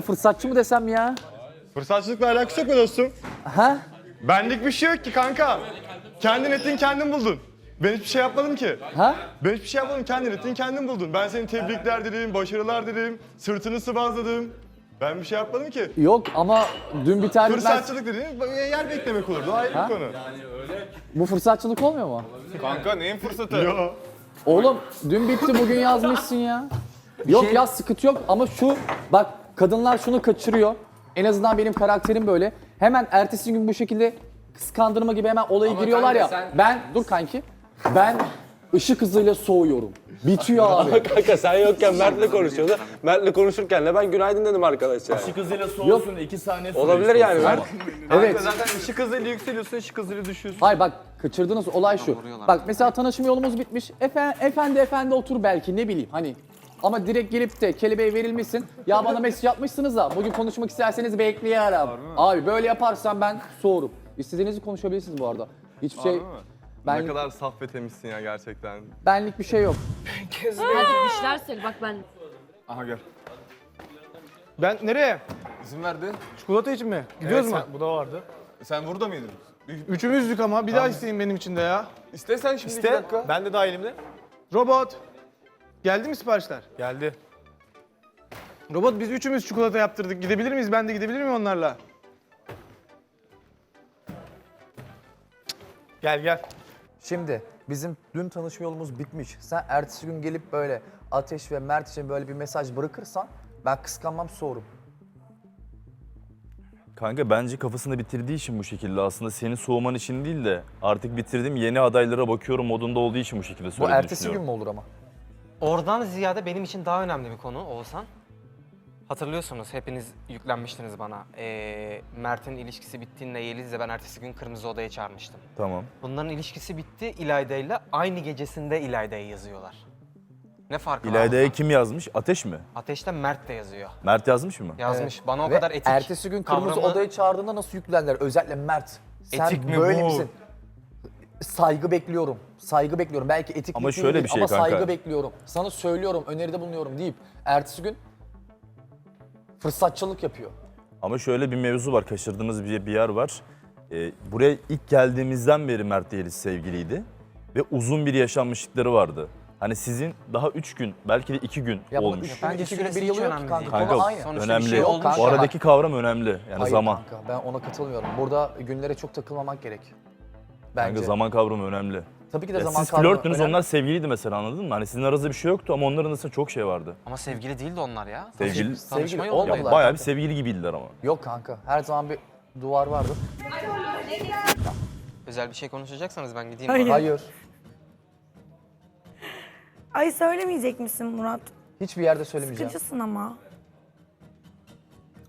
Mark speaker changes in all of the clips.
Speaker 1: fırsatçı mı desem ya?
Speaker 2: Fırsatçılıkla alakası yok mu dostum?
Speaker 1: Ha?
Speaker 2: Benlik bir şey yok ki kanka. Kendin ettin kendin buldun. Ben hiçbir şey yapmadım ki.
Speaker 1: Ha?
Speaker 2: Ben hiçbir şey yapmadım. Kendin ettin kendin buldun. Ben seni tebrikler dedim, başarılar dedim, sırtını sıvazladım. Ben bir şey yapmadım ki.
Speaker 1: Yok ama dün biter bitmez
Speaker 2: Fırsatçılık dediğin yer beklemek olurdu. Ayrı
Speaker 1: Ha?
Speaker 2: bir konu.
Speaker 1: bu fırsatçılık olmuyor mu?
Speaker 3: Kanka neyin fırsatı?
Speaker 2: Yo.
Speaker 1: Oğlum dün bitti bugün yazmışsın ya. Yok ya sıkıntı yok ama şu bak kadınlar şunu kaçırıyor. En azından benim karakterim böyle. Hemen ertesi gün bu şekilde kıskandırma gibi hemen olaya giriyorlar ya. Ben dur kanki. Ben ışık hızıyla soğuyorum. Bitiyor abi.
Speaker 4: Kanka sen yokken Mert'le konuşuyordu. Mert'le konuşurken de ben günaydın dedim arkadaşlar.
Speaker 3: Işık hızıyla soğusun 2 saniye sonra.
Speaker 4: Olabilir yani Mert.
Speaker 1: Evet.
Speaker 3: Zaten ışık hızıyla yükseliyorsun, ışık hızıyla düşüyorsun.
Speaker 1: Hayır bak kaçırdığınız olay şu. Bak mesela tanışma yolumuz bitmiş. Efe, efendi efendi otur belki ne bileyim hani. Ama direkt gelip de kelebeğe verilmişsin. Ya bana mesaj yapmışsınız da bugün konuşmak isterseniz bekleyelim. Abi böyle yaparsan ben soğurum. İstediğinizi konuşabilirsiniz bu arada. Hiçbir şey ben
Speaker 5: Ne kadar saf ve temizsin ya gerçekten.
Speaker 1: benlik bir şey yok.
Speaker 6: Hadi dişler seni bak ben.
Speaker 5: Aha gel.
Speaker 7: Ben nereye?
Speaker 5: İzin verdi.
Speaker 7: Çikolata için mi? Gidiyoruz mu?
Speaker 5: bu da vardı. Sen burada mıydın?
Speaker 7: Üçümüzdük ama bir daha isteyin benim için de ya.
Speaker 5: İstesen şimdi iki
Speaker 7: İste.
Speaker 5: dakika.
Speaker 7: Ben de dahilimde. Robot. Geldi mi siparişler?
Speaker 5: Geldi.
Speaker 7: Robot biz üçümüz çikolata yaptırdık. Gidebilir miyiz? Ben de gidebilir miyim onlarla? Gel gel.
Speaker 8: Şimdi bizim dün tanışma yolumuz bitmiş. Sen ertesi gün gelip böyle Ateş ve Mert için böyle bir mesaj bırakırsan ben kıskanmam soğurum.
Speaker 9: Kanka bence kafasında bitirdiği için bu şekilde aslında senin soğuman için değil de artık bitirdim yeni adaylara bakıyorum modunda olduğu için bu şekilde
Speaker 8: Bu
Speaker 9: söylediğini
Speaker 8: ertesi gün
Speaker 9: düşünüyorum.
Speaker 8: mü olur ama?
Speaker 10: Oradan ziyade benim için daha önemli bir konu Oğuzhan. Hatırlıyorsunuz hepiniz yüklenmiştiniz bana. Ee, Mert'in ilişkisi bittiğinde Yeliz'le ben ertesi gün Kırmızı Oda'ya çağırmıştım.
Speaker 9: Tamam.
Speaker 10: Bunların ilişkisi bitti İlayda ile aynı gecesinde İlayda'yı yazıyorlar. Ne farkı var?
Speaker 9: İlayda'ya kim yazmış? Ateş mi?
Speaker 10: Ateşte Mert de yazıyor.
Speaker 9: Mert yazmış mı?
Speaker 10: Yazmış. Bana o
Speaker 8: Ve
Speaker 10: kadar etik.
Speaker 8: ertesi gün kırmızı
Speaker 10: kavramı-
Speaker 8: odaya çağırdığında nasıl yüklendiler? Özellikle Mert. Sen
Speaker 10: Etik mi
Speaker 8: böyle
Speaker 10: bu?
Speaker 8: misin? Saygı bekliyorum. Saygı bekliyorum. Belki etik
Speaker 9: Ama şöyle bir şey
Speaker 8: ama
Speaker 9: kanka.
Speaker 8: saygı bekliyorum. Sana söylüyorum, öneride bulunuyorum deyip ertesi gün fırsatçılık yapıyor.
Speaker 9: Ama şöyle bir mevzu var kaçırdığımız bir, bir yer var. Ee, buraya ilk geldiğimizden beri Mert Yeliz sevgiliydi. Ve uzun bir yaşanmışlıkları vardı. Hani sizin daha üç gün belki de iki gün
Speaker 8: Ya
Speaker 9: olmuş.
Speaker 8: üç gün,
Speaker 10: Bence
Speaker 8: iki gün,
Speaker 10: süresi
Speaker 8: bir
Speaker 10: hiç
Speaker 8: yılı yok
Speaker 10: önemli
Speaker 8: ki kanka.
Speaker 10: değil.
Speaker 9: Kanka
Speaker 8: Konu aynı.
Speaker 10: Sonuçta bir
Speaker 9: önemli.
Speaker 10: şey olmuş.
Speaker 8: kanka.
Speaker 9: o aradaki kavram önemli. Yani
Speaker 8: Hayır
Speaker 9: zaman.
Speaker 8: kanka ben ona katılmıyorum. Burada günlere çok takılmamak gerek. Bence.
Speaker 9: Kanka zaman kavramı önemli.
Speaker 8: Tabii ki de
Speaker 9: Ya
Speaker 8: zaman
Speaker 9: siz
Speaker 8: kavramı
Speaker 9: flörtünüz
Speaker 8: önemli.
Speaker 9: onlar sevgiliydi mesela anladın mı? Hani sizin aranızda bir şey yoktu ama onların arasında çok şey vardı.
Speaker 10: Ama sevgili değildi onlar ya.
Speaker 9: Sevgili-
Speaker 10: Tanışma
Speaker 8: Sevgili
Speaker 10: yolundaydı.
Speaker 8: olmadılar.
Speaker 9: Ya bayağı bir sevgili gibiydiler ama.
Speaker 8: Yok kanka. Her zaman bir duvar vardı.
Speaker 10: Özel bir şey konuşacaksanız ben gideyim.
Speaker 6: Hayır.
Speaker 8: Hayır.
Speaker 6: Ay söylemeyecek misin Murat?
Speaker 8: Hiçbir yerde söylemeyeceğim.
Speaker 6: Sıkıcısın ama.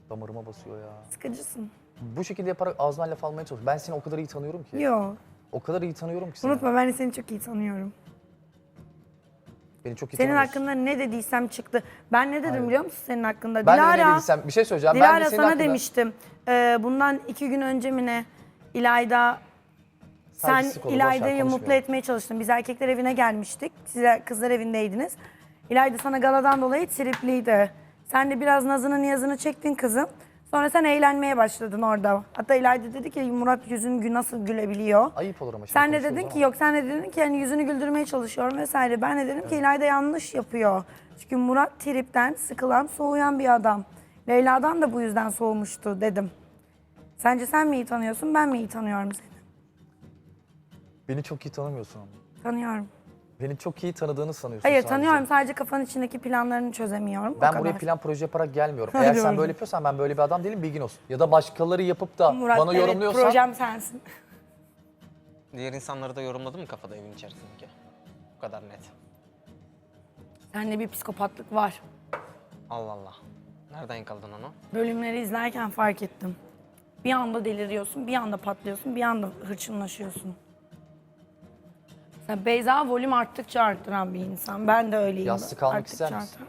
Speaker 8: Damarıma basıyor ya.
Speaker 6: Sıkıcısın.
Speaker 8: Bu şekilde yaparak ağzından laf almaya çalış. Ben seni o kadar iyi tanıyorum ki.
Speaker 6: Yok.
Speaker 8: O kadar iyi tanıyorum ki seni.
Speaker 6: Unutma ben de seni çok iyi tanıyorum.
Speaker 8: Beni çok iyi
Speaker 6: Senin
Speaker 8: tanıyorsun.
Speaker 6: hakkında ne dediysem çıktı. Ben ne dedim
Speaker 8: Hayır.
Speaker 6: biliyor musun senin hakkında?
Speaker 8: Ben de ne
Speaker 6: Dilara,
Speaker 8: dediysem bir şey söyleyeceğim. ben
Speaker 6: Dilara
Speaker 8: de senin
Speaker 6: sana
Speaker 8: hakkında...
Speaker 6: demiştim. Ee, bundan iki gün önce mi ne? İlayda sen
Speaker 8: Saygısızlık olur, boş ver,
Speaker 6: İlayda'yı mutlu
Speaker 8: konuşmayalım.
Speaker 6: etmeye çalıştın. Biz erkekler evine gelmiştik. Size kızlar evindeydiniz. İlayda sana galadan dolayı tripliydi. Sen de biraz nazını niyazını çektin kızım. Sonra sen eğlenmeye başladın orada. Hatta İlayda dedi ki Murat yüzün gü- nasıl gülebiliyor?
Speaker 8: Ayıp olur ama şimdi
Speaker 6: Sen de
Speaker 8: konuşuyoruz
Speaker 6: dedin
Speaker 8: ama.
Speaker 6: ki yok sen de dedin ki yani yüzünü güldürmeye çalışıyorum vesaire. Ben de dedim ki İlayda yanlış yapıyor. Çünkü Murat tripten sıkılan, soğuyan bir adam. Leyla'dan da bu yüzden soğumuştu dedim. Sence sen mi iyi tanıyorsun, ben mi iyi tanıyorum seni?
Speaker 8: Beni çok iyi tanımıyorsun ama.
Speaker 6: Tanıyorum.
Speaker 8: Beni çok iyi tanıdığını sanıyorsun
Speaker 6: Hayır
Speaker 8: sadece.
Speaker 6: tanıyorum sadece kafanın içindeki planlarını çözemiyorum. o
Speaker 8: Ben
Speaker 6: kadar.
Speaker 8: buraya plan proje yaparak gelmiyorum. Eğer sen böyle yapıyorsan ben böyle bir adam değilim bilgin olsun. Ya da başkaları yapıp da
Speaker 6: Murat,
Speaker 8: bana
Speaker 6: evet,
Speaker 8: yorumluyorsan
Speaker 6: projem sensin.
Speaker 10: Diğer insanları da yorumladı mı kafada evin içerisindeki? Bu kadar net.
Speaker 6: Sende bir psikopatlık var.
Speaker 10: Allah Allah. Nereden yakaladın onu?
Speaker 6: Bölümleri izlerken fark ettim. Bir anda deliriyorsun, bir anda patlıyorsun, bir anda hırçınlaşıyorsun. Beyza volüm arttıkça arttıran bir insan. Ben de öyleyim.
Speaker 8: Yastık almak
Speaker 6: Arttıkça
Speaker 8: ister misin?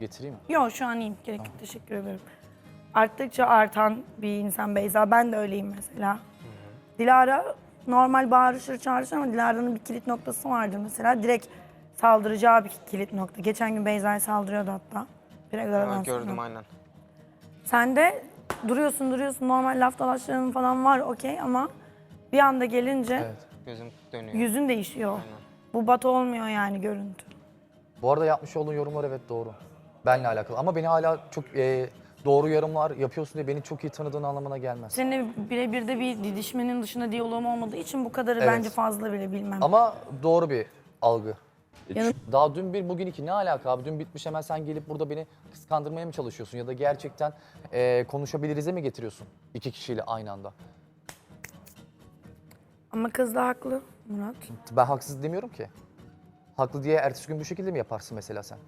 Speaker 8: getireyim mi?
Speaker 6: Yok şu an iyiyim. Gerek yok. Teşekkür ederim. Arttıkça artan bir insan Beyza. Ben de öyleyim mesela. Dilara normal bağırışır çağırışır ama Dilara'nın bir kilit noktası vardır mesela. Direkt saldıracağı bir kilit nokta. Geçen gün Beyza'ya saldırıyordu hatta. Bir
Speaker 10: Evet,
Speaker 6: aradan
Speaker 10: gördüm
Speaker 6: sonra.
Speaker 10: aynen.
Speaker 6: Sen de duruyorsun duruyorsun normal laf dalaşların falan var okey ama bir anda gelince
Speaker 10: Gözüm dönüyor.
Speaker 6: yüzün değişiyor. Bu batı olmuyor yani görüntü.
Speaker 8: Bu arada yapmış olduğun yorumlar evet doğru. Benle alakalı ama beni hala çok e, doğru yorumlar yapıyorsun diye beni çok iyi tanıdığın anlamına gelmez.
Speaker 6: Seninle birebir de bir didişmenin dışında diyaloğum olmadığı için bu kadarı
Speaker 8: Evet.
Speaker 6: bence fazla bile bilmem.
Speaker 8: Ama doğru bir algı.
Speaker 6: Yanım-
Speaker 8: Daha dün bir bugün iki ne alaka abi? Dün bitmiş hemen sen gelip burada beni kıskandırmaya mı çalışıyorsun? Ya da gerçekten e, konuşabiliriz'e mi getiriyorsun? iki kişiyle aynı anda.
Speaker 6: Ama kız da haklı Murat.
Speaker 8: Ben haksız demiyorum ki. Haklı diye ertesi gün bu şekilde mi yaparsın mesela sen?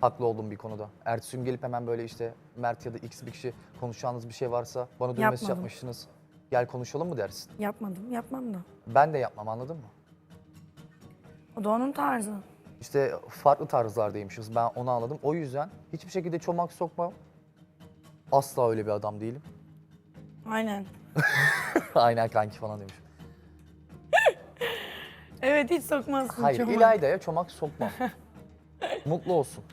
Speaker 8: Haklı olduğum bir konuda. Ertesi gün gelip hemen böyle işte Mert ya da X bir kişi konuşacağınız bir şey varsa bana dün mesaj
Speaker 6: Yapmadım.
Speaker 8: yapmışsınız. Gel konuşalım mı dersin?
Speaker 6: Yapmadım, yapmam da.
Speaker 8: Ben de yapmam anladın mı?
Speaker 6: O da onun tarzı.
Speaker 8: İşte farklı tarzlardaymışız. Ben onu anladım. O yüzden hiçbir şekilde çomak sokmam. Asla öyle bir adam değilim.
Speaker 6: Aynen.
Speaker 8: Aynen kanki falan demiş.
Speaker 6: Evet hiç sokmazsın
Speaker 8: Hayır
Speaker 6: çomağı.
Speaker 8: İlayda'ya çomak sokmam. Mutlu olsun.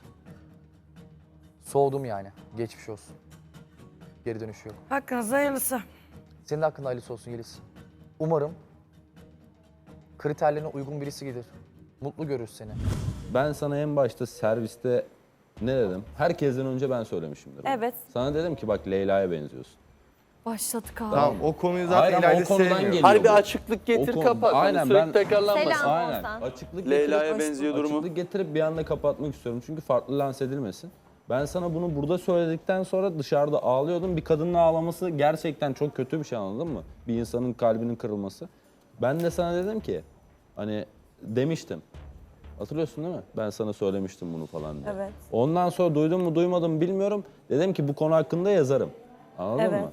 Speaker 8: Soğudum yani. Geçmiş olsun. Geri dönüşü yok.
Speaker 6: Hakkınızda hayırlısı.
Speaker 8: Senin de hakkında hayırlısı olsun Yeliz. Umarım kriterlerine uygun birisi gelir. Mutlu görür seni.
Speaker 11: Ben sana en başta serviste ne dedim? Herkesten önce ben söylemişimdir. bunu.
Speaker 12: Evet.
Speaker 11: Sana dedim ki bak Leyla'ya benziyorsun.
Speaker 12: Başladık abi.
Speaker 2: Tamam o konuyu zaten
Speaker 11: Hayır ama
Speaker 2: İlayda
Speaker 11: o konudan
Speaker 2: sevmiyor.
Speaker 11: geliyor.
Speaker 4: Hadi bir açıklık getir
Speaker 11: O konu-
Speaker 4: kapat. Hani
Speaker 11: Aynen,
Speaker 4: sürekli
Speaker 11: ben-
Speaker 4: tekrarlanmasın.
Speaker 12: Selam.
Speaker 11: Aynen.
Speaker 12: Oğuzhan.
Speaker 11: Açıklık
Speaker 4: Leyla'ya
Speaker 11: getirip-
Speaker 4: benziyor durumu.
Speaker 11: Açıklık getirip bir anda kapatmak istiyorum. Çünkü farklı lanse edilmesin. Ben sana bunu burada söyledikten sonra dışarıda ağlıyordum. Bir kadının ağlaması gerçekten çok kötü bir şey anladın mı? Bir insanın kalbinin kırılması. Ben de sana dedim ki hani demiştim. Hatırlıyorsun değil mi? Ben sana söylemiştim bunu falan diye.
Speaker 12: Evet.
Speaker 11: Ondan sonra duydum mu duymadım mı bilmiyorum. Dedim ki bu konu hakkında yazarım. Anladın
Speaker 12: Evet.
Speaker 11: mı?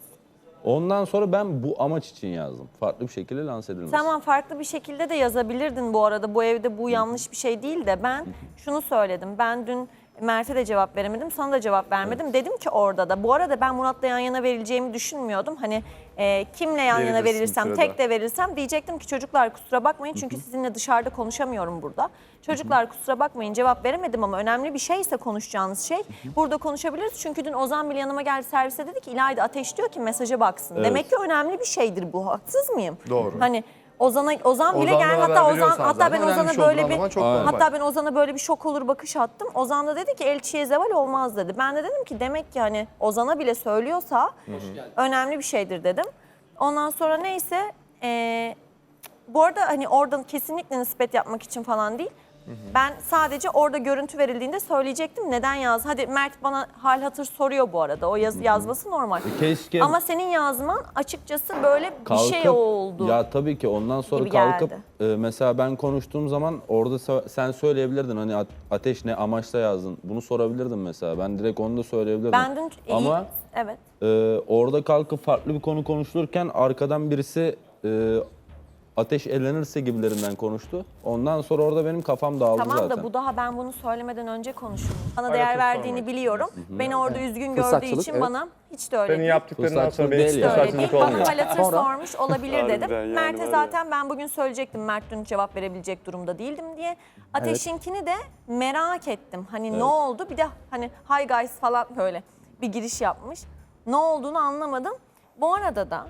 Speaker 11: Ondan sonra ben bu amaç için yazdım. Farklı bir şekilde lanse edilmesin.
Speaker 12: Tamam farklı bir şekilde de yazabilirdin bu arada. Bu evde bu yanlış bir şey değil de ben şunu söyledim. Ben dün Mert'e de cevap veremedim, sana da cevap vermedim. Dedim ki orada da. Bu arada ben Murat'la yan yana verileceğimi düşünmüyordum. Hani e, kimle yan yana
Speaker 2: Verilirsin
Speaker 12: verilirsem,
Speaker 2: sırada.
Speaker 12: tek de verirsem diyecektim ki çocuklar kusura bakmayın çünkü sizinle dışarıda konuşamıyorum burada. Çocuklar kusura bakmayın cevap veremedim ama önemli bir şeyse konuşacağınız şey burada konuşabiliriz. Çünkü dün Ozan bile yanıma geldi servise dedi ki İlayda Ateş diyor ki mesaja baksın. Demek ki önemli bir şeydir bu. Haksız mıyım?
Speaker 2: Doğru.
Speaker 12: Hani Ozan'a Ozan bile
Speaker 2: Ozan'la
Speaker 12: gel hatta Ozan hatta ben
Speaker 2: zaten
Speaker 12: Ozan'a böyle bir
Speaker 2: anlaman çok normal.
Speaker 12: hatta ben Ozan'a böyle bir şok olur bakış attım. Ozan da dedi ki elçiye zeval olmaz dedi. Ben de dedim ki demek ki hani Ozan'a bile söylüyorsa önemli bir şeydir dedim. Ondan sonra neyse eee, bu arada hani oradan kesinlikle nispet yapmak için falan değil. Ben sadece orada görüntü verildiğinde söyleyecektim neden yaz. Hadi Mert bana hal hatır soruyor bu arada. O yaz, yazması normal.
Speaker 11: Keşke
Speaker 12: Ama senin yazman açıkçası böyle bir
Speaker 11: kalkıp,
Speaker 12: şey oldu.
Speaker 11: Ya tabii ki ondan sonra
Speaker 12: gibi
Speaker 11: kalkıp e, mesela ben konuştuğum zaman orada se- sen söyleyebilirdin hani a- ateş ne amaçla yazdın. Bunu sorabilirdin mesela. Ben direkt onu da söyleyebilirdim.
Speaker 12: Ben dün iyi,
Speaker 11: Ama
Speaker 12: evet.
Speaker 11: e, orada kalkıp farklı bir konu konuşulurken arkadan birisi e, ateş elenirse gibilerinden konuştu. Ondan sonra orada benim kafam dağıldı
Speaker 12: Tamam
Speaker 11: zaten.
Speaker 12: da bu daha ben bunu söylemeden önce konuşulmuş. Bana değer verdiğini biliyorum. Beni orada üzgün gördüğü
Speaker 1: Fırsatçılık,
Speaker 12: için
Speaker 1: evet.
Speaker 12: bana hiç de öyle
Speaker 2: Senin
Speaker 12: değil.
Speaker 2: yaptıklarından sonra
Speaker 11: Fırsatçılık
Speaker 2: benim hiç.
Speaker 12: Öyle değil.
Speaker 2: fırsatçılık
Speaker 12: Bana
Speaker 2: olmuyor.
Speaker 12: hal hatır
Speaker 8: Sonra-
Speaker 12: sormuş olabilir dedim.
Speaker 4: Harbiden yani
Speaker 12: Mert'e
Speaker 4: var ya.
Speaker 12: zaten ben bugün söyleyecektim Mert dün cevap verebilecek durumda değildim diye. Ateş'inkini de merak ettim. Hani ne oldu? Bir de hani hi guys falan böyle bir giriş yapmış. Ne olduğunu anlamadım. Bu arada da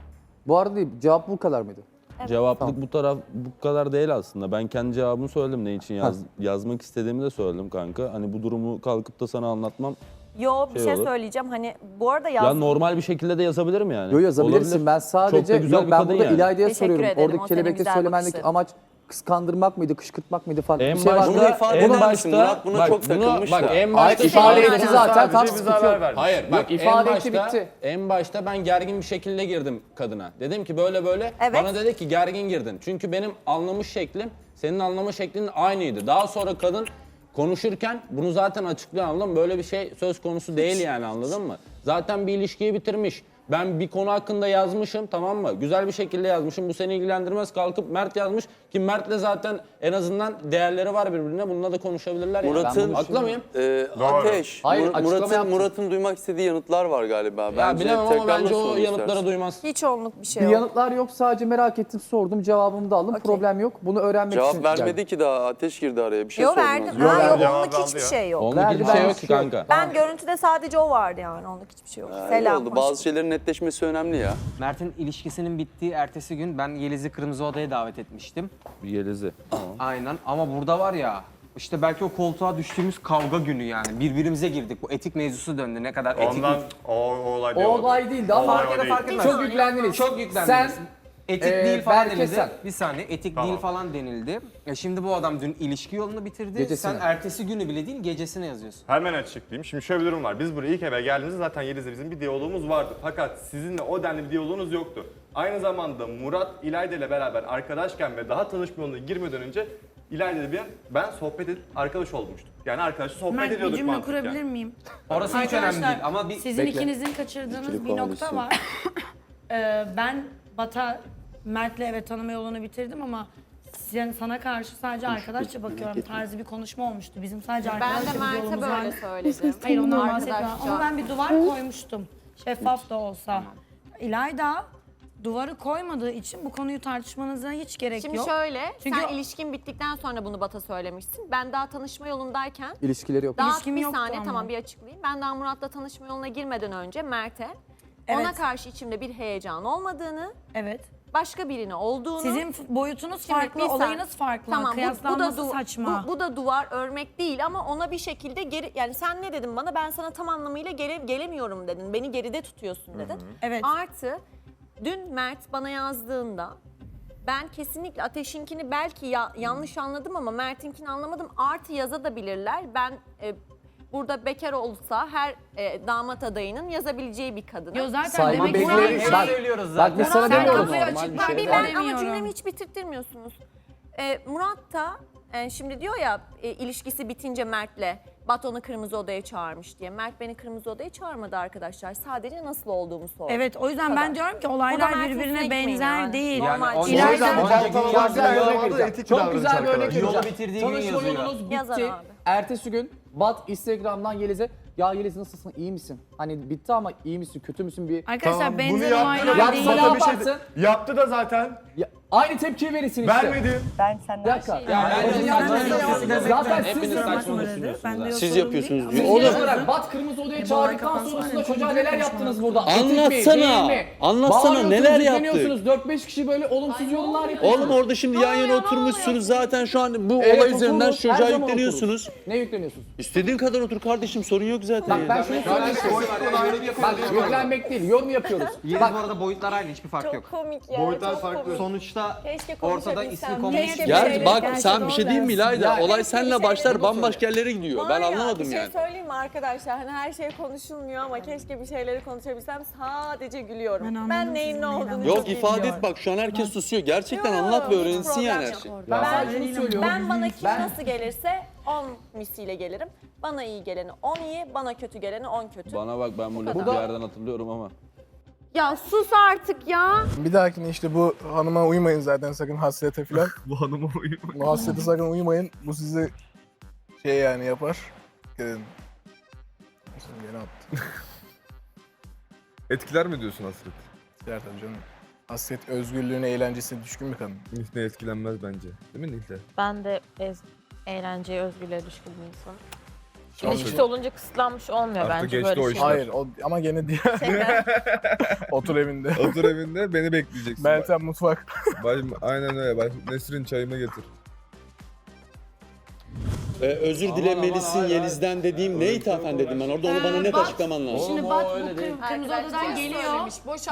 Speaker 1: Bu arada değil, cevap bu kadar mıydı?
Speaker 11: Cevaplık bu taraf bu kadar değil aslında. Ben kendi cevabımı söyledim. Ne için yaz, yazmak istediğimi de söyledim kanka. Hani bu durumu kalkıp da sana anlatmam.
Speaker 12: yo bir
Speaker 11: Şey
Speaker 12: şey
Speaker 11: olur.
Speaker 12: söyleyeceğim. Hani bu arada yaz...
Speaker 11: Ya normal bir şekilde de yazabilirim yani.
Speaker 1: Yo yazabilirsin.
Speaker 11: Olabilir.
Speaker 1: Ben sadece
Speaker 11: Çok da güzel
Speaker 1: yok
Speaker 11: bir
Speaker 1: ben
Speaker 11: kadın
Speaker 1: burada
Speaker 11: yani.
Speaker 1: İlayda'ya
Speaker 12: Teşekkür
Speaker 1: soruyorum.
Speaker 12: ederim, o
Speaker 1: Oradaki
Speaker 12: senin güzel
Speaker 1: söylemendeki amaç kıskandırmak mıydı, kışkırtmak mıydı farklı
Speaker 11: En
Speaker 1: bir şey var.
Speaker 11: başta,
Speaker 4: Bunu ifade
Speaker 11: en
Speaker 4: eder
Speaker 11: başta,
Speaker 4: misin? Murat buna
Speaker 11: bak,
Speaker 4: çok
Speaker 11: bunu-
Speaker 4: takılmış
Speaker 11: bak,
Speaker 4: da.
Speaker 11: en başta
Speaker 1: ifade
Speaker 12: yani.
Speaker 1: etti zaten tam sıkıntı
Speaker 2: zarar
Speaker 1: yok.
Speaker 2: vermiş.
Speaker 11: Hayır bak en
Speaker 1: ifade
Speaker 11: başta,
Speaker 1: etti, bitti.
Speaker 11: en başta ben gergin bir şekilde girdim kadına. Dedim ki böyle böyle.
Speaker 12: Evet.
Speaker 11: Bana dedi ki gergin girdin. Çünkü benim anlamış şeklim senin anlama şeklin aynıydı. Daha sonra kadın konuşurken bunu zaten açıklıyor anladın mı? Böyle bir şey söz konusu değil yani anladın mı? Zaten bir ilişkiyi bitirmiş. Ben bir konu hakkında yazmışım tamam mı? Güzel bir şekilde yazmışım. Bu seni ilgilendirmez. Kalkıp Mert yazmış ki Mert'le zaten en azından değerleri var birbirine. Bununla da konuşabilirler.
Speaker 1: Murat'ın-
Speaker 11: Haklı mıyım?
Speaker 4: Ee,
Speaker 2: Doğru.
Speaker 4: Ateş,
Speaker 1: Hayır,
Speaker 4: Mur-
Speaker 1: açıklama
Speaker 4: Murat'ın,
Speaker 1: yaptım.
Speaker 4: Murat'ın duymak istediği yanıtlar var galiba.
Speaker 11: Ya bilemem ama bence o
Speaker 4: istersen.
Speaker 11: duymaz.
Speaker 12: Hiç onluk bir şey
Speaker 1: Bir
Speaker 12: yok.
Speaker 1: yanıtlar yok sadece merak ettim sordum cevabımı da aldım. Problem yok. Bunu öğrenmek için
Speaker 4: Cevap vermedi
Speaker 1: geldim.
Speaker 4: ki daha. Ateş girdi araya. Bir şey
Speaker 12: Yok
Speaker 4: sordun
Speaker 12: verdim.
Speaker 4: az önce.
Speaker 12: Ha, yok onluk hiçbir
Speaker 2: ya.
Speaker 12: şey yok.
Speaker 11: Onun
Speaker 1: Verdi,
Speaker 11: bir şey
Speaker 1: ben
Speaker 11: yok ki kanka.
Speaker 12: Ben görüntüde sadece o vardı yani. Onluk hiçbir şey yok.
Speaker 4: Ha, iyi
Speaker 12: Selam.
Speaker 4: oldu.
Speaker 12: hoş
Speaker 4: Bazı şeylerin netleşmesi önemli ya.
Speaker 10: Mert'in ilişkisinin bittiği ertesi gün ben Yeliz'i Kırmızı Oda'ya davet etmiştim.
Speaker 11: Yeliz'i.
Speaker 10: Aynen ama burada var ya işte belki o koltuğa düştüğümüz kavga günü yani. Birbirimize girdik. Bu etik mevzusu döndü. Ne kadar etik
Speaker 2: Ondan o, o olay
Speaker 1: O
Speaker 2: değil.
Speaker 1: olay değildi ama
Speaker 2: Olay o değil.
Speaker 10: fark etmez.
Speaker 1: çok yüklendiniz.
Speaker 10: Çok yüklendiniz.
Speaker 1: Sen
Speaker 10: Etik
Speaker 1: Ee,
Speaker 10: değil falan
Speaker 1: Berke
Speaker 10: denildi.
Speaker 1: sen.
Speaker 10: Bir saniye etik
Speaker 2: Tamam.
Speaker 10: değil falan denildi. Ya şimdi bu adam dün ilişki yolunu bitirdi.
Speaker 1: Gecesine.
Speaker 10: Sen ertesi günü bile değil gecesine yazıyorsun.
Speaker 2: Hemen açıklayayım. Şimdi şöyle bir durum var. Biz buraya ilk eve geldiğimizde zaten Yeliz'le bizim bir diyalogumuz vardı. Fakat sizinle o denli bir diyaloğunuz yoktu. Aynı zamanda Murat İlayda ile beraber arkadaşken ve daha tanışma yoluna girmeden önce İlayda ile ben, ben sohbet edip arkadaş olmuştuk. Yani arkadaşla sohbet
Speaker 6: Mert bir
Speaker 2: ediyorduk
Speaker 6: cümle
Speaker 2: mantıken.
Speaker 6: kurabilir miyim?
Speaker 10: Orası hiç önemli değil ama bir
Speaker 6: Sizin
Speaker 1: Bekle.
Speaker 6: ikinizin kaçırdığınız
Speaker 4: İkili
Speaker 6: bir nokta
Speaker 4: koalisyon.
Speaker 6: var. Ee, ben Bat'a Mert'le evet tanıma yolunu bitirdim ama sen, sana karşı sadece arkadaşça bakıyorum tarzı bir konuşma olmuştu. Bizim sadece
Speaker 12: Ben
Speaker 6: arkadaşça
Speaker 12: de
Speaker 6: bir
Speaker 12: Mert'e
Speaker 6: yolumuz
Speaker 12: böyle
Speaker 6: vardı.
Speaker 12: söyledim.
Speaker 6: Hayır ondan bahsetmiyorum.
Speaker 12: Arkadaşça.
Speaker 6: Ama ben bir duvar koymuştum. Şeffaf da olsa. İlayda duvarı koymadığı için bu konuyu tartışmanıza hiç gerek
Speaker 12: Şimdi
Speaker 6: yok.
Speaker 12: şöyle,
Speaker 6: Çünkü
Speaker 12: sen
Speaker 6: o-
Speaker 12: ilişkin bittikten sonra bunu Bat'a söylemişsin. Ben daha tanışma yolundayken,
Speaker 1: ilişkileri yok.
Speaker 12: daha
Speaker 6: İlişkim
Speaker 12: bir
Speaker 6: yoktu
Speaker 12: saniye
Speaker 6: ama.
Speaker 12: tamam bir açıklayayım. Ben daha Murat'la tanışma yoluna girmeden önce Mert'e
Speaker 6: Evet.
Speaker 12: ona karşı içimde bir heyecan olmadığını,
Speaker 6: Evet.
Speaker 12: Başka birine olduğunu...
Speaker 6: Sizin boyutunuz
Speaker 12: Şimdi
Speaker 6: farklı,
Speaker 12: bir sen-
Speaker 6: olayınız farklı.
Speaker 12: Tamam bu, bu da
Speaker 6: Kıyaslanması
Speaker 12: du-
Speaker 6: saçma.
Speaker 12: Bu, bu da duvar örmek değil ama ona bir şekilde geri yani sen ne dedin bana ben sana tam anlamıyla gele, gelemiyorum dedin. Beni geride tutuyorsun dedin.
Speaker 6: Evet.
Speaker 12: Artı dün Mert bana yazdığında ben kesinlikle Ateş'inkini belki ya- yanlış anladım ama Mert'inkini anlamadım. Artı yazabilirler. Ben e, burada bekar olsa her e, damat adayının yazabileceği bir kadın.
Speaker 6: Yo zaten
Speaker 1: Saygı
Speaker 6: demek
Speaker 1: beklerim.
Speaker 6: ki
Speaker 1: Bak,
Speaker 10: söylüyoruz
Speaker 1: bak
Speaker 10: zaten.
Speaker 1: biz sana
Speaker 6: sen
Speaker 1: demiyoruz.
Speaker 6: kapıyı
Speaker 11: Normal
Speaker 6: açık
Speaker 11: bir
Speaker 6: bırak
Speaker 11: şey.
Speaker 12: Bir ben
Speaker 6: demiyorum.
Speaker 12: ama cümlemi hiç bitirtirmiyorsunuz. Ee, Murat da e, şimdi diyor ya e, ilişkisi bitince Mert'le Baton'u kırmızı odaya çağırmış diye. Mert beni kırmızı odaya çağırmadı arkadaşlar. Sadece nasıl olduğumu sordu.
Speaker 6: Evet o yüzden ben diyorum ki olaylar
Speaker 12: Mert'in
Speaker 6: birbirine
Speaker 12: gitmeyin
Speaker 6: benzer
Speaker 12: yani.
Speaker 6: değil.
Speaker 12: Normal.
Speaker 10: onca-
Speaker 6: İlayda-
Speaker 10: onca gün
Speaker 1: Çok güzel bir örnek vereceğim.
Speaker 2: etik
Speaker 1: Çok
Speaker 2: davranış
Speaker 1: güzel bir örnek
Speaker 2: arkadaşlar.
Speaker 10: Yolu bitirdiği gün
Speaker 1: Tanışma
Speaker 10: yazıyor.
Speaker 1: yolunuz
Speaker 12: Yazar
Speaker 1: bitti.
Speaker 12: abi.
Speaker 1: Ertesi gün Bat Instagram'dan Yeliz'e ya Yeliz nasılsın iyi misin? Hani bitti ama iyi misin kötü müsün bir...
Speaker 6: Arkadaşlar
Speaker 2: Tamam, bunu
Speaker 6: benzer
Speaker 2: yaptı.
Speaker 6: olaylar
Speaker 1: Yapsa
Speaker 6: değil.
Speaker 1: ne
Speaker 2: Yapsa bir şey
Speaker 1: yaparsın?
Speaker 2: Yaptı da zaten.
Speaker 1: Ya, aynı tepkiyi verirsin işte.
Speaker 2: Vermedi.
Speaker 6: Ben
Speaker 1: Bir
Speaker 6: senden
Speaker 1: dakika.
Speaker 6: şey
Speaker 1: Yani,
Speaker 10: bence
Speaker 1: yani-
Speaker 10: saçma.
Speaker 1: zaten siz
Speaker 11: Hepiniz
Speaker 1: de-
Speaker 11: saçma düşünüyorsunuz.
Speaker 1: Siz
Speaker 11: yapıyorsunuz diyor.
Speaker 1: Oğlum.
Speaker 11: Oğlum
Speaker 1: olarak Bat Kırmızı Oda'ya çağırdıktan sonrasında çocuğa neler yaptınız burada? Mi,
Speaker 11: Anlatsana.
Speaker 1: değil mi?
Speaker 11: Anlatsana,
Speaker 1: Bağırıyorsunuz,
Speaker 11: neler yaptık?
Speaker 1: yükleniyorsunuz. 4-5 kişi böyle olumsuz yorumlar yapıyorsunuz.
Speaker 11: Oğlum orada şimdi yan yana oturmuşsunuz zaten şu an bu
Speaker 1: Evet,
Speaker 11: olay üzerinden.
Speaker 1: Her
Speaker 11: çocuğa
Speaker 1: zaman
Speaker 11: yükleniyorsunuz.
Speaker 1: Ne yükleniyorsunuz?
Speaker 11: İstediğin kadar otur kardeşim sorun yok zaten.
Speaker 1: Bak
Speaker 11: ya.
Speaker 1: ben şunu söyleyeyim. Bak yüklenmek değil, yorum yapıyoruz. Bak
Speaker 10: bu arada boyutlar aynı hiçbir fark yok.
Speaker 12: komik ya.
Speaker 2: Boyutlar farklı.
Speaker 10: Sonuçta
Speaker 12: Keşke
Speaker 10: ortada
Speaker 12: konuşabilsem.
Speaker 10: ismi komik.
Speaker 12: Keşke
Speaker 11: Ya bak sen bir şey diyeyim mi İlayda?
Speaker 1: Ya,
Speaker 11: Olay seninle
Speaker 12: şeyleri
Speaker 11: başlar
Speaker 12: bunu
Speaker 11: bambaşka yerlere gidiyor. Ben
Speaker 12: Var ya,
Speaker 11: anlamadım
Speaker 12: bir şey
Speaker 11: yani.
Speaker 12: söyleyeyim mi arkadaşlar? Hani her şey konuşulmuyor ama keşke bir şeyleri konuşabilsem. Sadece gülüyorum.
Speaker 6: Ben
Speaker 12: Ben, neyin ne olduğunu
Speaker 6: anladığınızı.
Speaker 12: çok
Speaker 11: Yok
Speaker 12: iyi
Speaker 11: ifade
Speaker 12: biliyorum.
Speaker 11: et bak şu an herkes susuyor. Gerçekten
Speaker 12: Yok,
Speaker 11: anlat ve öğrensin
Speaker 12: problem
Speaker 11: yani her
Speaker 12: yok.
Speaker 11: şey.
Speaker 1: ben
Speaker 12: Ben-
Speaker 1: sadece şunu söylüyorum.
Speaker 12: Ben bana kim
Speaker 1: Ben-
Speaker 12: nasıl gelirse 10 misliyle gelirim. Bana iyi geleni 10 iyi, bana kötü geleni 10 kötü.
Speaker 11: Bana bak ben bu lafı
Speaker 12: kadar.
Speaker 11: bir yerden hatırlıyorum ama.
Speaker 12: Ya sus artık ya.
Speaker 7: Bir dahakine işte bu hanıma uymayın zaten sakın hasrete falan.
Speaker 5: Bu hanıma uyuyor.
Speaker 7: Bu hasrete sakın uymayın. Bu sizi şey yani yapar. Gelin. Şimdi gene attı.
Speaker 5: Etkiler mi diyorsun hasret?
Speaker 7: Diğer tabii canım. Hasret özgürlüğüne, eğlencesine düşkün bir kadın.
Speaker 5: Nihne etkilenmez bence. Değil mi Nihle?
Speaker 13: Ben de ez- eğlenceye, özgürlüğe düşkün bir insanım. İlişkisi olunca kısıtlanmış olmuyor
Speaker 5: Artık
Speaker 13: bence
Speaker 5: geçti
Speaker 13: böyle
Speaker 5: o
Speaker 13: şeyler.
Speaker 5: işler.
Speaker 7: Hayır o, ama gene diye
Speaker 13: Tekrar
Speaker 7: otur evinde.
Speaker 5: Otur evinde beni bekleyeceksin.
Speaker 7: Meltem mutfak.
Speaker 5: Bacım, aynen öyle. Bak, Nesrin çayımı getir.
Speaker 11: Ee, özür dilemelisin Yeliz'den dediğim ne ithafen dedim ben orada onu bana net açıklaman lazım.
Speaker 6: Şimdi
Speaker 11: o
Speaker 6: bu kır- kırmızı odadan geliyor.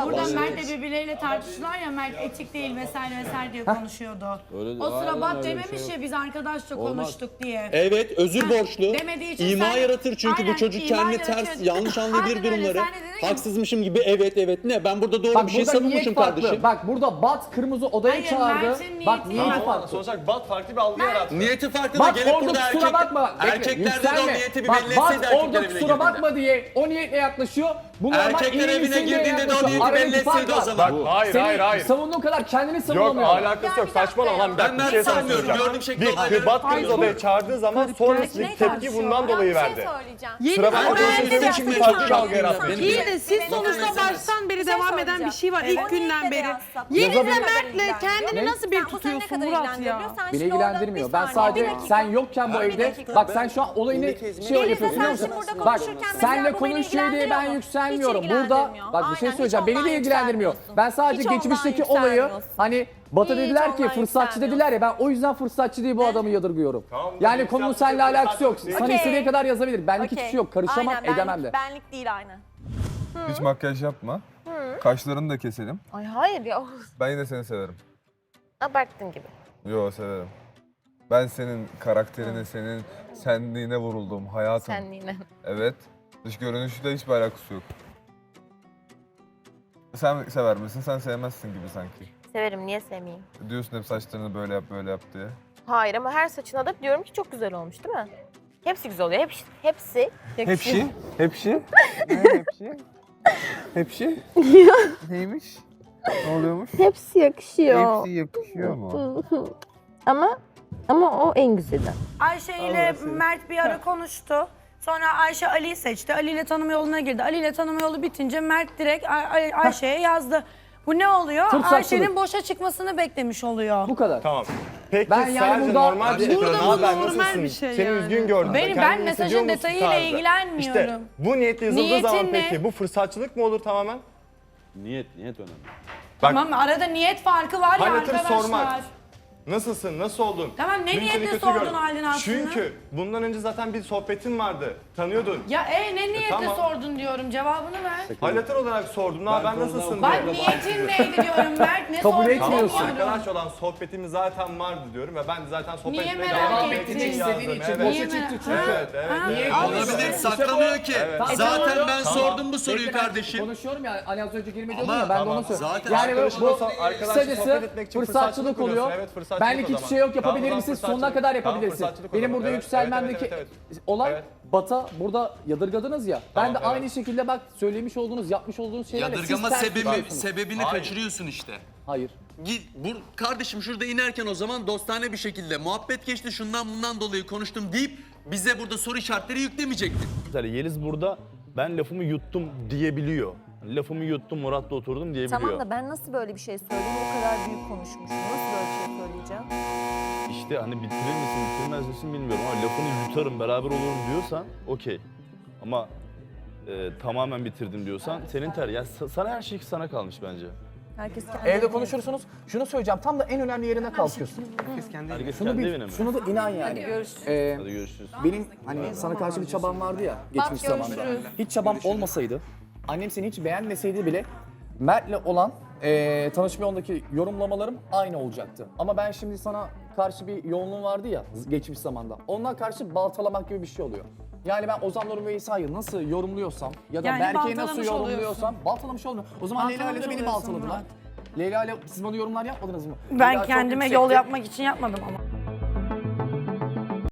Speaker 6: Buradan
Speaker 11: Vallahi
Speaker 6: Mert'le birbirleriyle tartıştılar ya Mert etik değil vesaire vesaire diye konuşuyordu.
Speaker 11: Öyle-
Speaker 6: O sıra
Speaker 11: aynen
Speaker 6: Bat
Speaker 11: öyle bir
Speaker 6: dememiş
Speaker 11: şey
Speaker 6: ya biz arkadaşça konuştuk diye.
Speaker 11: Evet özür borçlu.
Speaker 6: Demediği için
Speaker 11: İma
Speaker 6: sen-
Speaker 11: yaratır çünkü
Speaker 6: Aynen,
Speaker 11: bu çocuk
Speaker 6: ima
Speaker 11: kendi
Speaker 6: yaratıyor.
Speaker 11: ters yanlış anlayabilir
Speaker 6: Aynen öyle,
Speaker 11: durumları.
Speaker 6: sen de dedin ki-
Speaker 11: Haksızmışım gibi evet evet ne ben burada doğru
Speaker 1: Bak
Speaker 11: bir şey
Speaker 1: burada
Speaker 11: savunmuşum
Speaker 1: farklı.
Speaker 11: kardeşim.
Speaker 1: Bak burada Bat Kırmızı Odaya
Speaker 6: Hayır,
Speaker 1: çağırdı.
Speaker 6: Mert'in
Speaker 1: Bak
Speaker 6: niyeti
Speaker 1: farklı.
Speaker 2: Sonuç olarak Bat farklı bir algı yarattı.
Speaker 11: Niyeti farklı da
Speaker 1: Bak
Speaker 11: gelip
Speaker 1: orada
Speaker 11: burada
Speaker 1: kusura kusura bakma. Bekle,
Speaker 4: erkekler de
Speaker 1: yükselme.
Speaker 4: o niyeti bir
Speaker 1: Bak,
Speaker 4: belli etseydi erkekler
Speaker 1: orada
Speaker 4: evine
Speaker 1: kusura
Speaker 4: girdiğinde.
Speaker 1: bakma diye o niyetle yaklaşıyor. Bu normal
Speaker 4: Erkekler
Speaker 1: iyi
Speaker 4: evine
Speaker 1: misin diye
Speaker 4: girdiğinde de o
Speaker 1: yaklaşıyor. Aradaki
Speaker 4: belli
Speaker 1: fark
Speaker 4: etseydi o
Speaker 1: var.
Speaker 4: zaman.
Speaker 1: Bak,
Speaker 2: Hayır,
Speaker 1: senin
Speaker 2: hayır, hayır.
Speaker 1: savunduğun kadar kendini
Speaker 2: Yok
Speaker 1: savunamıyor.
Speaker 2: alakası yok saçmalama lan bir dakika bir şey sana söyleyeceğim.
Speaker 4: gördüğüm şekilde
Speaker 2: Bir
Speaker 4: olayları-
Speaker 2: hırbat kırmızı odaya çağırdığı zaman sonrasındaki tepki bundan dolayı verdi. Sıra bakma
Speaker 4: Ben
Speaker 2: sizin
Speaker 4: de
Speaker 2: için bir farklı yarattı.
Speaker 4: Benim-
Speaker 13: İyi de siz sonuçta baştan beri
Speaker 12: Bir şey
Speaker 13: devam eden bir şey var ilk günden beri.
Speaker 1: Yazabilir.
Speaker 13: Mert'le kendini nasıl bir tutuyorsun
Speaker 12: kadar
Speaker 13: Murat ya?
Speaker 12: Sen
Speaker 1: Beni
Speaker 12: şimdi orada
Speaker 1: ilgilendirmiyor.
Speaker 12: bir
Speaker 1: Ben sadece
Speaker 12: bir
Speaker 1: sen yokken bu
Speaker 12: Bir
Speaker 1: evde
Speaker 12: dakika.
Speaker 1: bak sen şu an olayını şey yapıyorsun biliyor musun? Bak senle konuşuyor diye ben
Speaker 12: Hiç
Speaker 1: Burada bak bir şey
Speaker 12: Aynen,
Speaker 1: söyleyeceğim.
Speaker 12: hiç
Speaker 1: Beni de
Speaker 12: ondan
Speaker 1: ilgilendirmiyor.
Speaker 12: yükselmiyorsun.
Speaker 1: Ben sadece
Speaker 12: Hiç
Speaker 1: geçmişteki olayı
Speaker 12: yükselmiyorsun.
Speaker 1: hani Batı
Speaker 12: Hiç
Speaker 1: dediler ki
Speaker 12: ondan
Speaker 1: fırsatçı
Speaker 12: yükselmiyorsun.
Speaker 1: dediler ya ben o yüzden fırsatçı diye bu adamı yadırgıyorum.
Speaker 2: Tamam,
Speaker 1: Yani
Speaker 2: fırsatçı
Speaker 1: konunun
Speaker 2: değil,
Speaker 1: seninle alakası yok.
Speaker 2: fırsatçı
Speaker 1: Sana
Speaker 12: değil.
Speaker 1: istediği kadar yazabilir. Benlik hiçbir
Speaker 12: Okey.
Speaker 1: şey yok. Karışamam
Speaker 12: Aynen,
Speaker 1: edemem
Speaker 12: benlik-
Speaker 1: de.
Speaker 12: Benlik değil aynen.
Speaker 5: Hiç makyaj yapma. Kaşlarını da keselim.
Speaker 13: Ay hayır ya.
Speaker 5: Ben yine seni severim.
Speaker 13: Abarttın gibi.
Speaker 5: Yo severim. Ben senin karakterine, senin senliğine vuruldum. Hayatım.
Speaker 13: Senliğine.
Speaker 5: Evet. Dış görünüşle hiçbir alakası yok. Sen sever misin? Sen sevmezsin gibi sanki.
Speaker 13: Severim niye sevmeyeyim?
Speaker 5: Diyorsun hep saçlarını böyle yap, böyle yap diye.
Speaker 13: Hayır ama her saçına da diyorum ki çok güzel olmuş değil mi? Hepsi güzel oluyor. Hepsi. Hepsi. yakışıyor.
Speaker 5: Hepsi? Hepsi? Hepsi? Neymiş? Ne oluyormuş?
Speaker 13: Hepsi yakışıyor.
Speaker 5: Hepsi yakışıyor mu?
Speaker 13: Ama ama o en güzeli.
Speaker 6: Ayşe ile Mert bir ara konuştu. Sonra Ayşe Ali'yi seçti. Ali ile tanıma yoluna girdi. Ali ile tanıma yolu bitince Mert direkt Ay- Ay- Ayşe'ye yazdı. Bu ne oluyor? Ayşe'nin boşa çıkmasını beklemiş oluyor.
Speaker 1: Bu kadar.
Speaker 2: Tamam. Peki
Speaker 1: Ben yani
Speaker 2: sadece
Speaker 1: burada-
Speaker 2: normal bir
Speaker 13: Burada bu
Speaker 2: haber
Speaker 13: normal
Speaker 2: nasılsın?
Speaker 13: bir şey
Speaker 2: Seni
Speaker 13: yani.
Speaker 2: üzgün gördüm.
Speaker 6: Benim-
Speaker 2: Kendini
Speaker 6: ben mesajın
Speaker 2: hissediyor musun
Speaker 6: detayıyla
Speaker 2: tarzı.
Speaker 6: ilgilenmiyorum.
Speaker 2: İşte bu niyetle yazıldığı
Speaker 6: Niyetin
Speaker 2: zaman
Speaker 6: ne?
Speaker 2: peki bu fırsatçılık mı olur tamamen?
Speaker 11: Niyet, niyet önemli.
Speaker 6: Tamam arada niyet farkı var ya
Speaker 2: Hal hatır
Speaker 6: arkadaşlar.
Speaker 2: sormak. Nasılsın? Nasıl oldun?
Speaker 6: Tamam, ne
Speaker 2: Dün seni
Speaker 6: niyetle
Speaker 2: kötü
Speaker 6: sordun
Speaker 2: gördüm.
Speaker 6: halini aslında?
Speaker 2: Çünkü bundan önce zaten bir sohbetin vardı. Tanıyordun.
Speaker 6: Ya e ne niyetle
Speaker 2: tamam.
Speaker 6: sordun diyorum cevabını ver.
Speaker 2: Hal hatır olarak sordum. Ne haber nasılsın
Speaker 6: Bak niyetin neydi diyorum Mert ne
Speaker 1: Kabul
Speaker 6: sordun
Speaker 1: etmiyorsun.
Speaker 6: diyorum.
Speaker 2: Arkadaş olan sohbetimiz zaten vardı diyorum ve ben zaten sohbet
Speaker 6: Niye
Speaker 2: etmeye
Speaker 6: merak
Speaker 2: devam
Speaker 6: ettin?
Speaker 2: ettiğim için
Speaker 1: İstediğin için
Speaker 2: Evet.
Speaker 1: boşa çıktı çünkü.
Speaker 2: Evet, evet.
Speaker 1: Niye?
Speaker 4: Olabilir saklamıyor ki. Zaten ben sordum bu soruyu kardeşim.
Speaker 1: Konuşuyorum ya hani az önce girme diyordum
Speaker 4: Ama-
Speaker 1: ya ben de onu
Speaker 4: Tamam,
Speaker 1: söylüyorum.
Speaker 4: zaten
Speaker 1: Yani bu, kısacası
Speaker 2: sohbet etmek için
Speaker 1: fırsatçılık oluyor.
Speaker 2: Evet, fırsatçılık
Speaker 1: Benlik
Speaker 2: o
Speaker 1: hiçbir şey yok
Speaker 2: Tamam,
Speaker 1: yapabilir
Speaker 2: fırsatçılık.
Speaker 1: Sonuna kadar
Speaker 2: Tamam,
Speaker 1: yapabilirsin.
Speaker 2: fırsatçılık o
Speaker 1: Benim burada
Speaker 2: Evet,
Speaker 1: yükselmemdeki
Speaker 2: evet, evet,
Speaker 1: olay
Speaker 2: Evet.
Speaker 1: Bata burada yadırgadınız ya. Ben
Speaker 2: Tamam,
Speaker 1: de
Speaker 2: evet.
Speaker 1: aynı şekilde bak söylemiş olduğunuz, yapmış olduğunuz şeylerle
Speaker 4: Yadırgama
Speaker 1: siz
Speaker 4: sebebi, sebebini
Speaker 2: Hayır.
Speaker 4: kaçırıyorsun işte.
Speaker 1: Hayır.
Speaker 4: Git, bu, kardeşim şurada inerken o zaman dostane bir şekilde muhabbet geçti şundan bundan dolayı konuştum deyip bize burada soru işaretleri yüklemeyecektin.
Speaker 9: Yeliz burada ben lafımı yuttum diyebiliyor. Lafımı yuttum Murat'la oturdum diyebiliyor.
Speaker 12: Tamam da ben nasıl böyle bir şey söyleyeyim? O kadar büyük konuşmuşum. Nasıl böyle bir şey söyleyeceğim?
Speaker 9: İşte hani bitirir misin bitirmez misin bilmiyorum ama lafını yutarım beraber olurum diyorsan okey. Ama e, tamamen bitirdim diyorsan senin ter. Ya sa- sana her şey sana kalmış bence.
Speaker 12: Herkes kendi
Speaker 1: Evde konuşursunuz. Şunu söyleyeceğim. Tam da en önemli yerine kalkıyorsun.
Speaker 10: Herkes kendi
Speaker 9: Herkes
Speaker 1: Şunu
Speaker 9: kendi
Speaker 1: bir,
Speaker 9: evine mi?
Speaker 1: şuna da inan yani. Ee,
Speaker 9: Hadi görüşürüz.
Speaker 1: benim hani sana karşı bir çabam vardı ya geçmiş zamanda. Hiç çabam olmasaydı, annem seni hiç beğenmeseydi bile Mert'le olan eee tanışma yolundaki yorumlamalarım aynı olacaktı. Ama ben şimdi sana karşı bir yoğunluğum vardı ya geçmiş zamanda. Ondan karşı baltalamak gibi bir şey oluyor. Yani ben Ozan Nuri ve İsa'yı nasıl yorumluyorsam ya da
Speaker 6: Yani
Speaker 1: Berke'yi nasıl
Speaker 6: baltalamış
Speaker 1: yorumluyorsam baltalamış olmuyor. O zaman Leyla ile de
Speaker 6: Baltalamış
Speaker 1: beni
Speaker 6: oluyorsun
Speaker 1: baltaladılar. Leyla ile siz bana yorumlar yapmadınız mı?
Speaker 6: Ben
Speaker 1: Leyla çok
Speaker 6: kendime
Speaker 1: yüksekti.
Speaker 6: yol yapmak için yapmadım ama.